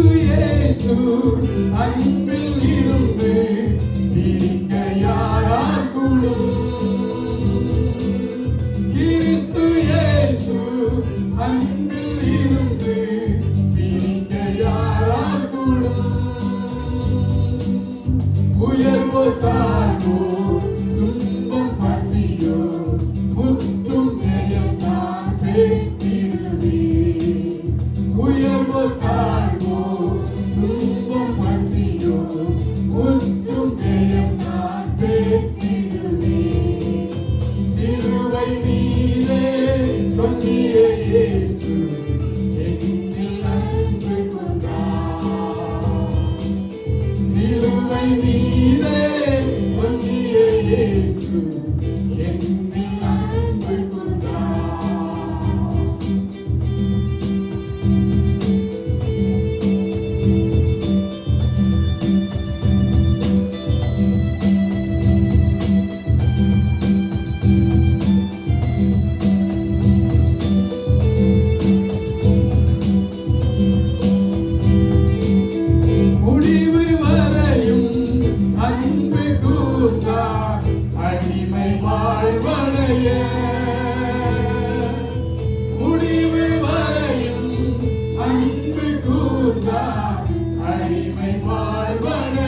இயேசு இயேசு அன்பில் இருந்து பிடிக்க யாரார்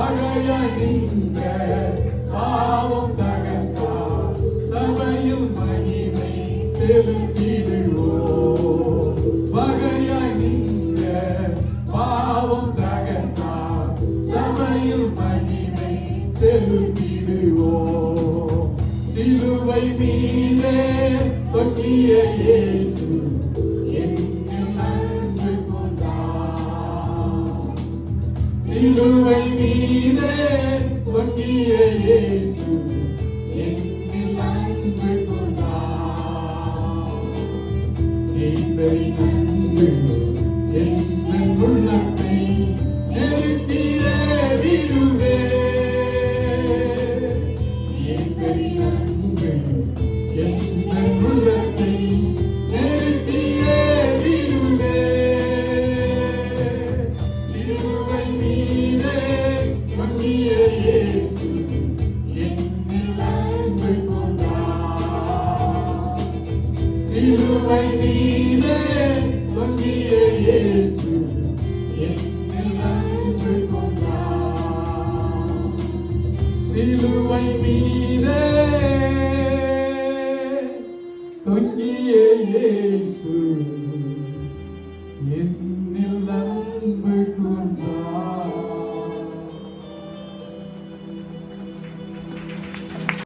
மழைய நீங்க பாவம் தகத்தா சபையும் மகிமை செலுத்திடுவோ மழைய நீங்க பாவம் தகத்தா சபையும் மகிமை செலுத்திடுவோ சிலுவை மீதே தொங்கிய சிலுவை மீதே தொங்கிய இயேசு என்னில் அன்பு கொண்டார். இயேசுவின் சிலுவை மீதே தொங்கிய இயேசு என்னில் அன்பு கொண்டார் சிலுவை மீதே